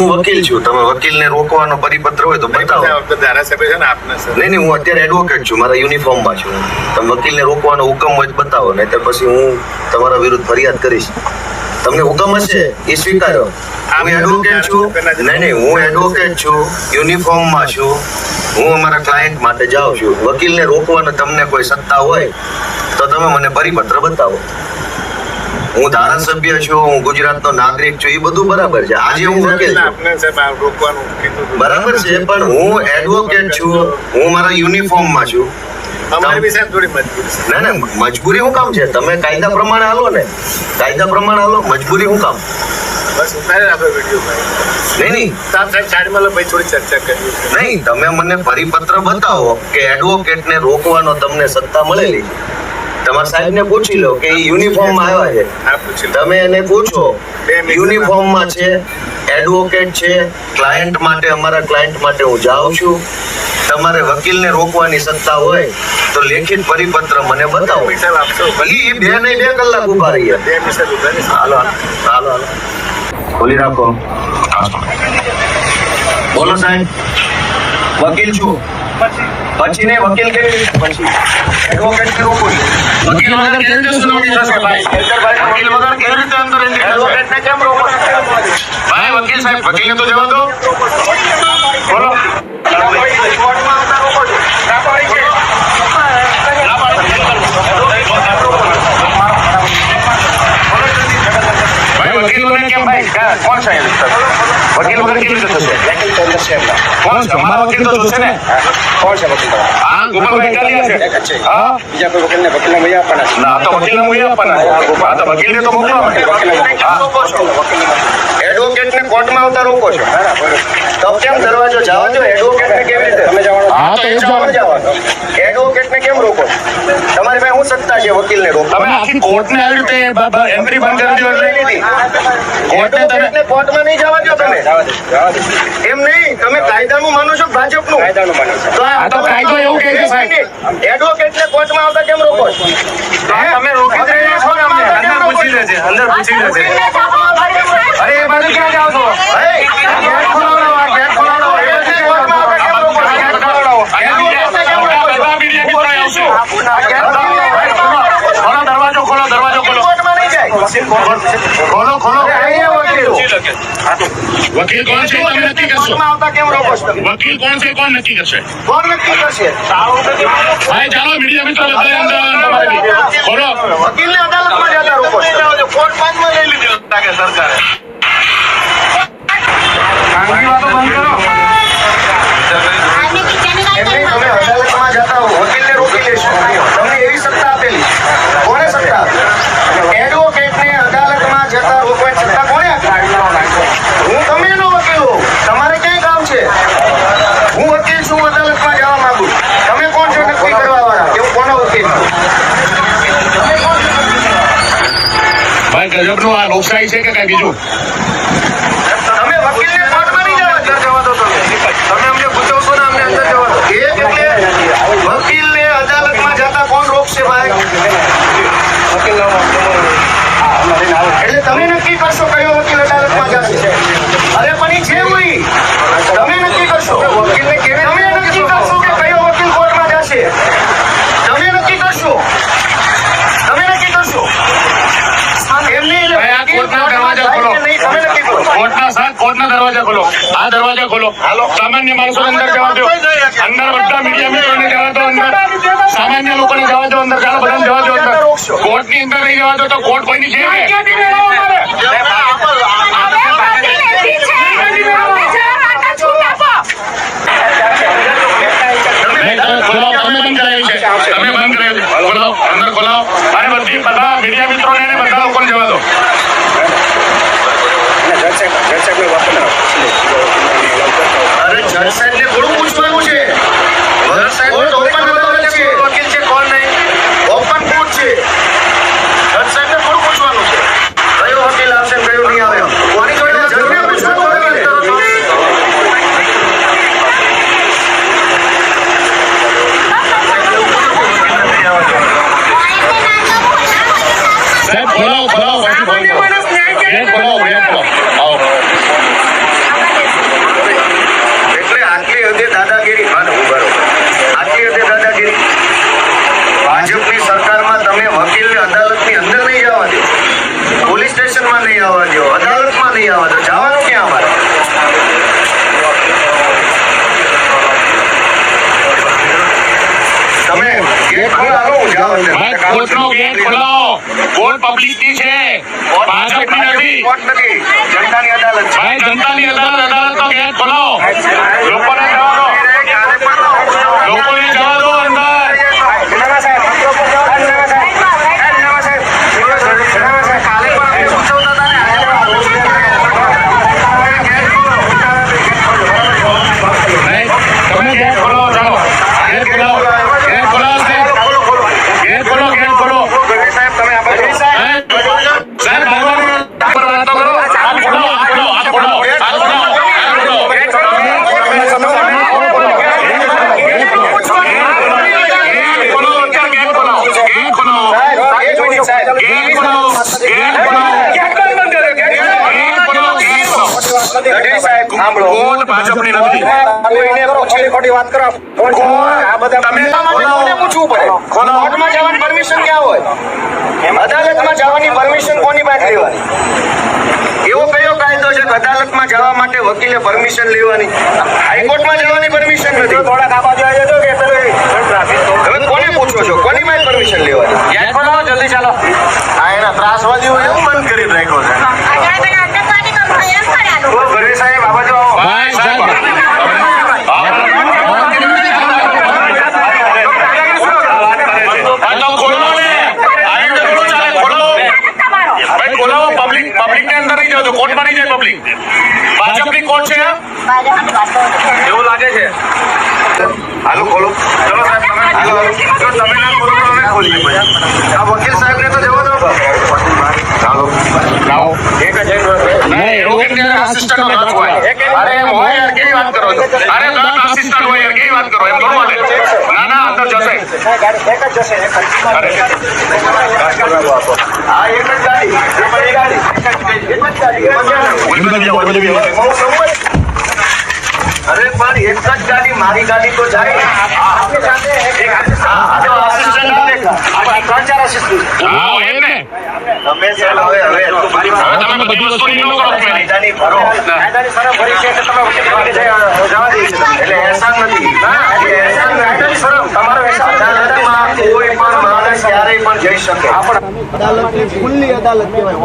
હું વકીલ છું. તમે વકીલને રોકવાનો પરિપત્ર હોય તો બતાવો. ધારાસભ્ય છે ને આપને સર? નહીં નહીં હું અત્યારે એડવોકેટ છું. મારા યુનિફોર્મમાં છું. તમે વકીલને રોકવાનો હુકમ હોય તો બતાવો. નહીં તો પછી હું તમારા વિરુદ્ધ ફરિયાદ કરીશ. તમને હુકમ હશે? એ સ્વીકારો. હું એડવોકેટ છું. નહીં નહીં હું એડવોકેટ છું. યુનિફોર્મમાં છું. હું અમારા ક્લાયન્ટ માટે જાઉં છું. વકીલને રોકવાનો તમને કોઈ સત્તા હોય તો તમે મને પરિપત્ર બતાવો. હું ધારાસભ્ય છું હું ગુજરાતનો નાગરિક છું એ બધું બરાબર છે. આજે હું વકીલ છું. બરાબર છે પણ હું એડવોકેટ છું હું મારા યુનિફોર્મમાં છું. અમારે સાહેબ થોડી ના ના મજબૂરી શું કામ છે? તમે કાયદા પ્રમાણે હાલો ને. કાયદા પ્રમાણે હાલો મજબૂરી શું કામ? નહીં નહીં. સાહેબ સાહેબ સાઈડમાં થોડી ચર્ચા કરીએ નહીં તમે મને પરિપત્ર બતાવો કે એડવોકેટને રોકવાનો તમને સત્તા મળેલી. તમારા સાહેબને પૂછી લો કે એ યુનિફોર્મમાં આવ્યા છે. તમે એને પૂછો. યુનિફોર્મમાં છે. એડવોકેટ છે ક્લાયન્ટ માટે અમારા ક્લાયન્ટ માટે હું જાઉં છું. તમારે વકીલને રોકવાની સત્તા હોય તો લેખિત પરિપત્ર મને બતાવો. આપશો? બે નહીં બે કલાક ઊભા રહીએ. બે મિનિટ. હાલો હાલો. હાલો ખોલી રાખો. બોલો સાહેબ. વકીલ છું. પછી ને વકીલ કેવી પછી એડવોકેટ કે રોકું વકીલ વગર કેવી રીતે સુનાવણી થશે ભાઈ? વકીલ વગર કેવી રીતે અંદર? એડવોકેટને કેમ રોકો ભાઈ વકીલ સાહેબ વકીલને તો જવા દો. બોલો. વકીલોને કેમ ભાઈ? કોણ છે વકીલ વગર કેવી રીતે થશે કોણ છે અમારા વકીલ તો જોશે ને હા ગોપાલભાઈ કાલિયા છે હા બીજા કોઈ વકીલને વકીલને મળી આપવાના છે. ના તો વકીલને મૂકી આપવાના હા તો વકીલને તો મોકલો એડવોકેટને કોર્ટમાં આવતા રોકો છો તો કેમ દરવાજો જવા એડવોકેટને કેવી રીતે તમે જવાનું હા તો એ જવાનું જવાનું એડવોકેટને કેમ રોકો તમારી પાસે હું સત્તા છે વકીલને રોકો તમે આખી કોર્ટને આવી રીતે એન્ટ્રી બંધ કરી દો એટલે લીધી કોર્ટમાં નહીં જવા તમે જવા જવા. એમ નહીં તમે કાયદાનું માનો છો ભાજપનું? કાયદાનું માનો છો. તો આ તો કાયદો એવું કહે છે સાહેબ. એડવોકેટને કોર્ટમાં આવતા કેમ રોકો છો? તમે રોકી જ રહ્યા છો ને અમને. અંદર પૂછી લે છે અંદર પૂછી લે છે અરે એ બાજુ ક્યાં જાઓ છો? દરવાજો ખોલો દરવાજો ખોલો. કોર્ટમાં નહીં જાય. ખોલો. ખોલો વકીલો. વકીલ કોણ છે તમે નક્કી કરશો કોર્ટમાં આવતા કેમ રોકો છો તમે? વકીલ કોણ છે કોણ નક્કી કરશે કોણ નક્કી કરશે? ભાઈ ચાલો મીડિયા મિત્રો બધા અંદર અંદર ખોલો વકીલને અદાલતમાં જતા રોકો છો. કોર્ટમાં જ લઈ લીધો લાગે સરકારે. ખાનગી વાતો બંધ કરો એમ નહીં, તમે અદાલતમાં જતા હો, વકીલને રોકી લેશો. તમને એવી સત્તા આપેલી. કોણે સત્તા આપી? એડવોકેટને અદાલતમાં જતા રોકવાની સત્તા કોણે આપી? હું તમે નો વકીલ હોઉં. તમારે ક્યાં કામ છે હું વકીલ છું હું અદાલતમાં જવા માંગુ છું. તમે કોણ છો નક્કી કરવા વાળા કે હું કોનો વકીલ છું ગજબનું આ લોકશાહી છે કે કઈ બીજું તમે વકીલને કોર્ટમાં નહીં જવા દો. જવા દો તમે. તમે અમને પૂછવશો ને અમને અંદર જવા દો. એક એટલે વકીલને અદાલતમાં જતા કોણ રોકશે ભાઈ. એટલે તમે નક્કી કરશો કયો વકીલ અદાલતમાં જશે અરે પણ ઈ છે કોઈ તમે નક્કી કરશો વકીલને કેવી તમે નક્કી કરશો કે કયો વકીલ કોર્ટમાં જશે તમે નક્કી કરશો તમે નક્કી કરશો એમ નહીં ભાઈ, આ કોર્ટના દરવાજા ખોલો. નહીં તમે નક્કી કરો કોર્ટના દરવાજા ખોલો. આ દરવાજા ખોલો. સામાન્ય માણસો અંદર જવા દો. અંદર બધા મીડિયા મિત્રોને જવા દો અંદર. સામાન્ય લોકોને જવા દો અંદર. ચાલો બધાને જવા દો અંદર. કોર્ટની અંદર નહીં જવા દો તો કોર્ટ કોઈની છે તમે વકીલને અદાલતની અંદર પોલીસ સ્ટેશનમાં નહીં આવવા દો. અદાલતમાં નહીં આવવા દો. જવાનું ક્યાં અમારે? તમે ગેટ ખોલો. કોર્ટ પબ્લિકની છે. ભાજપની નથી. જનતાની અદાલત છે. જનતાની અદાલત અદાલત તો ગેટ ખોલો. લોકોને જવા દો કાલે પણ લોકોને જવા દો અંદર જનાવા સાહેબ જનાવા સાહેબ જનાવા સાહેબ જનાવા સાહેબ કાલે પણ અમે સૂચવતા હતા ને આજે તમે ગેટ ખોલો ચાલો ગેટ ખોલો ગેટ ખોલો સાહેબ ગેટ ખોલો ગેટ ખોલો ગઢવી સાહેબ તમે આ બાજુ સાહેબ સાહેબ બાબા પર વાત તો કરો હાથ ખોલો હાથ ખોલો હાથ ખોલો હાથ ખોલો હાથ ખોલો ગેટ ખોલો અંદર ગેટ ખોલો ગેટ ખોલો એક મિનિટ સાહેબ ગેટ ખોલો ગેટ ખોલો ગેટ બંધ બંધ કર્યો ગેટ ગેટ ખોલો ગેટ ખોલો ગઢવી સાહેબ સાંભળો. કોર્ટ ભાજપની નથી? કોઈને ખોટી ખોટી વાત કરો. આ બધા તમે કોને પૂછવું પડે. કોર્ટમાં જવાની પરમિશન ક્યાં હોય? અદાલતમાં જવાની પરમિશન કોની પાસે લેવાની? એવો કયો કાયદો છે કે અદાલતમાં જવા માટે વકીલે પરમિશન લેવાની? હાઈકોર્ટમાં જવાની પરમિશન નથી. થોડાક આ બાજુ આવી જજો કે તમે કોને પૂછો છો? કોની પાસે પરમિશન લેવાની? જલ્દી ચાલો. આ એના ત્રાસવાદીઓ એવું બંધ કરી રાખ્યો છે ગઢવી સાહેબ આ બાજુ આવો ભાઈ સાહેબ આ તો ખોલો ને આવી રીતે થોડું ચાલે ખોલો ભાઈ ખોલો પબ્લિક પબ્લિક ને અંદર નહીં જતો કોર્ટમાં નહીં જાય પબ્લિક ભાજપની કોર્ટ છે? એવું લાગે છે. હાલો ખોલો. ચલો સાહેબ તમે તમે ખોલો તો આ વકીલ સાહેબને તો જવા દો. ચાલો લાવો. એક જ અરે એમ હોય યાર કેવી વાત કરો અરે દસ assistant હોય યાર કેવી વાત કરો? એમ થોડું હાલે ના ના અંદર જશે. એક જ જશે. એક જ અરે આ એક જ ગાડી. અરે પણ એક જ ગાડી મારી ગાડી તો જાય. આપણી. આપણા કોઈ પણ માણસ ક્યારેય પણ જઈ શકે અદાલત ખુલ્લી અદાલત કહેવાય